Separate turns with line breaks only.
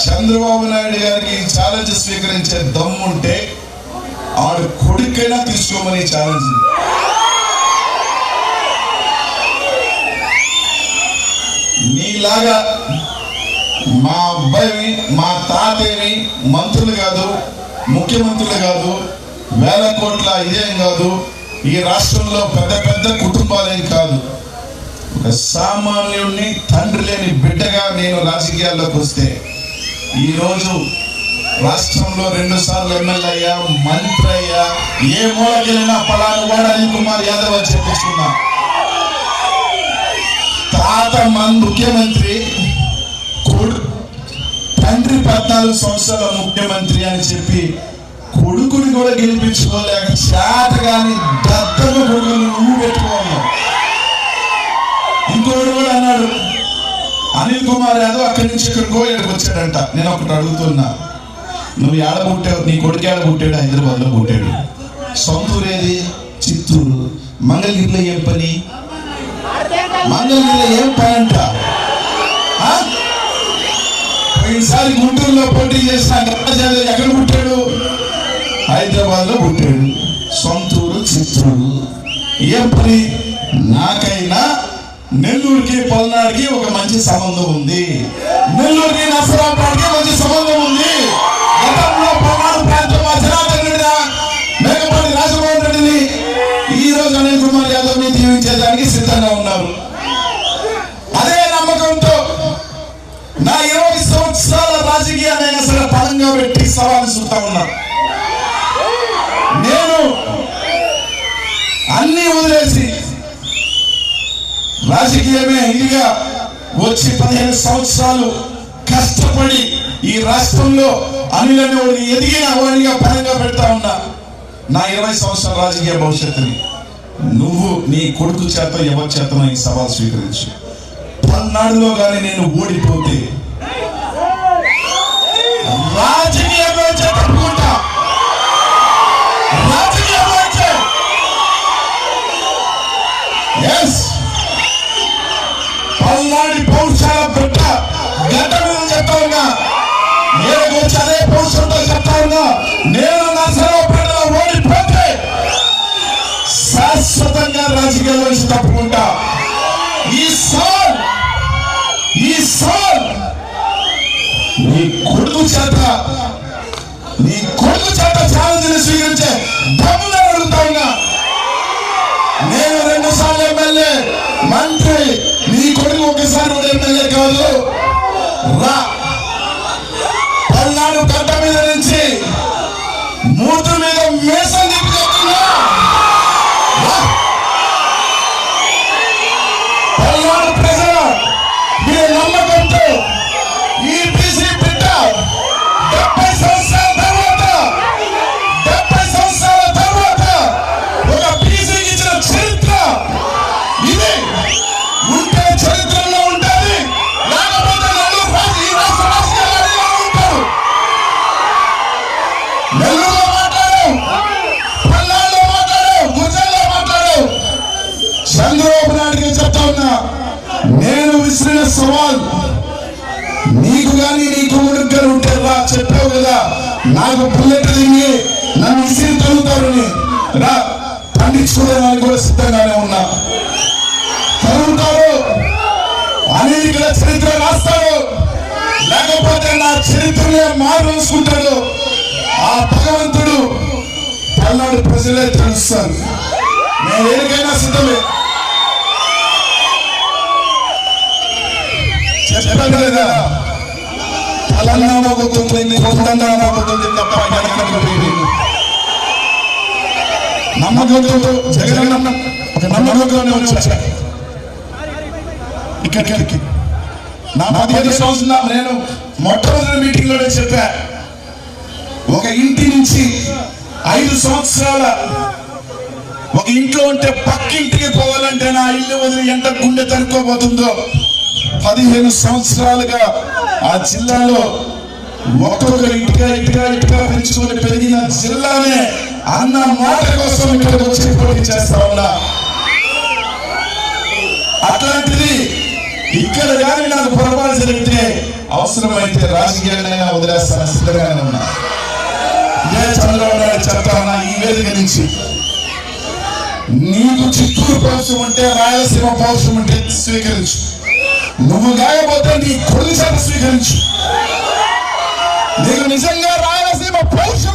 చంద్రబాబు నాయుడు గారికి ఛాలెంజ్ స్వీకరించే దమ్ముంటే ఆడు కొడుకైనా తీసుకోమని ఛాలెంజ్ నీలాగా మా అబ్బాయిని మా తాతేని మంత్రులు కాదు ముఖ్యమంత్రులు కాదు వేల కోట్ల ఇదేం కాదు ఈ రాష్ట్రంలో పెద్ద పెద్ద కుటుంబాలేం కాదు. సామాన్యుడిని తండ్రి లేని బిడ్డగా నేను రాజకీయాల్లోకి వస్తే ఈరోజు రాష్ట్రంలో రెండు సార్లు ఎమ్మెల్యే అయ్యా మంత్రి అయ్యా ఏ మూలకెళ్ళినా పలాను వాడు అనిల్ కుమార్ యాదవ్ అని చెప్పించుకున్నా. తాత మన ముఖ్యమంత్రి తండ్రి పద్నాలుగు సంవత్సరాల ముఖ్యమంత్రి అని చెప్పి కొడుకుని కూడా గెలిపించుకోలేక చేత కానీ దత్తమ కొడుకుని అనిల్ కుమార్ యాదవ్ అక్కడి నుంచి ఇక్కడికో ఇక్కడికి వచ్చాడంట. నేను ఒకటి అడుగుతున్నా. నువ్వు ఏడ పుట్టావు? నీ కొడుకు ఏడ పుట్టాడు? హైదరాబాద్లో పుట్టాడు. సొంతూరు ఏది చిత్తూరు. మంగళగిరిలో ఏం పని? మంగళగిరిలో ఏం పని అంట? ఈసారి గుంటూరులో పోటీ చేసిన గణరాజు ఎక్కడ పుట్టాడు? హైదరాబాద్లో పుట్టాడు. సొంతూరు చిత్తూరు. ఏం పని? నాకైనా నెల్లూరుకి పల్నాడుకి ఒక మంచి సంబంధం ఉంది. నెల్లూరుకి నసరాపేటకి మంచి సంబంధం ఉంది. గతంలో పల్నాడు ప్రాంతం మా జనార్దన్ రెడ్డి మేకపాటి రాజమోహన్ రెడ్డిని ఈ రోజు అనిల్ కుమార్ యాదవ్ని దీవించేదానికి సిద్ధంగా ఉన్నారు. అదే నమ్మకంతో నా ఇరవై సంవత్సరాల రాజకీయాన్ని సరే పదంగా పెట్టి సవాలు చూస్తా ఉన్నారు నేను అన్ని వదిలేసి రాజకీయమే ఇదిగా వచ్చి పదిహేను సంవత్సరాలు కష్టపడి ఈ రాష్ట్రంలో అనిలని వాడిని ఎదిగిన వాడిగా పరంగా పెడతా ఉన్నా నా ఇరవై సంవత్సరాల రాజకీయ భవిష్యత్తుని నువ్వు నీ కొడుకు చేత ఎవరి చేతనో ఈ సవాల్ స్వీకరించు. పల్నాడులో కానీ నేను ఓడిపోతే రాజకీయ శాశ్వతంగా రాజకీయాల్లో నుంచి తప్పుకుంటా ఈ సాల్ ఈ సాల్ నీ కొడుకు చేత నీ కొడుకు చేత ఛాలెంజ్ని స్వీకరించే డబ్బులు అడుగుతా ఉన్నా. నేను రెండు సార్లు ఎమ్మెల్యే మంత్రి నీ కొడుకు ఒకసారి ఎమ్మెల్యే కాదు. రా. పల్నాడు కట్ట మీద నుంచి మూతు మీద మేస నమ్మకంతో ఈ బీసీ బిడ్డ డెబ్బై సంవత్సరాల తర్వాత డెబ్బై సంవత్సరాల తర్వాత ఒక బీసీకి ఇచ్చిన చరిత్ర ఇది. ఉంటే చరిత్రలో ఉంటుంది లేకపోతే ఈ రాష్ట్ర ఉంటారు. నెల్లూరులో మాట్లాడు పల్నాడులో మాట్లాడు మాట్లాడు చంద్రబాబు చెప్తా ఉన్నా నేను విసిరిన సవాల్. నీకు గాని నీ కొడుకు గాని ఉంటే రా చెప్పావు కదా. నాకు బుల్లెట్ దిగి నన్ను విసిరి తరుగుతారని రా పండించుకోవడానికి కూడా సిద్ధంగానే ఉన్నా. తరుగుతారు అనేక చరిత్ర రాస్తాడు లేకపోతే నా చరిత్రనే మారుసుకుంటాడు ఆ భగవంతుడు పల్నాడు ప్రజలే తెలుస్తారు. నేను ఏరికైనా సిద్ధమే. చెప్పాను కదా తలన్నా మొగ్గుతుంది కొండంగా తప్ప నమ్మకంతో ఒక వచ్చా ఇక్కడికి నా పదిహేను సంవత్సరాలు నేను మొట్టమొదటి మీటింగ్లోనే చెప్పా ఒక ఇంటి నుంచి ఐదు సంవత్సరాల ఒక ఇంట్లో ఉంటే పక్కింటికి పోవాలంటే నా ఇల్లు వదిలి ఎంత గుండె తనుకోబోతుందో పదిహేను సంవత్సరాలుగా ఆ జిల్లాలో ఒక్కొక్క ఇంటిగా ఇంటిగా ఇంటిగా పెంచుకొని పెరిగిన జిల్లానే అన్న మాట కోసం ఇక్కడికి వచ్చి పోటీ చేస్తా ఉన్నా. అట్లాంటిది ఇక్కడ కానీ నాకు పొరపాటు జరిగితే అవసరమైతే రాజకీయాలైనా వదిలేస్తాను సిద్ధంగానే ఉన్నా. ఇదే చంద్రబాబు నాయుడు చెప్తానా ఈ వేదిక నుంచి. నీకు చిత్తూరు పౌరుషం ఉంటే రాయలసీమ పౌరుషం ఉంటే స్వీకరించు. నువ్వు కాకపోతే నీ కొన్ని చేత స్వీకరించు. నీకు నిజంగా రాయలసీమ పౌరుషం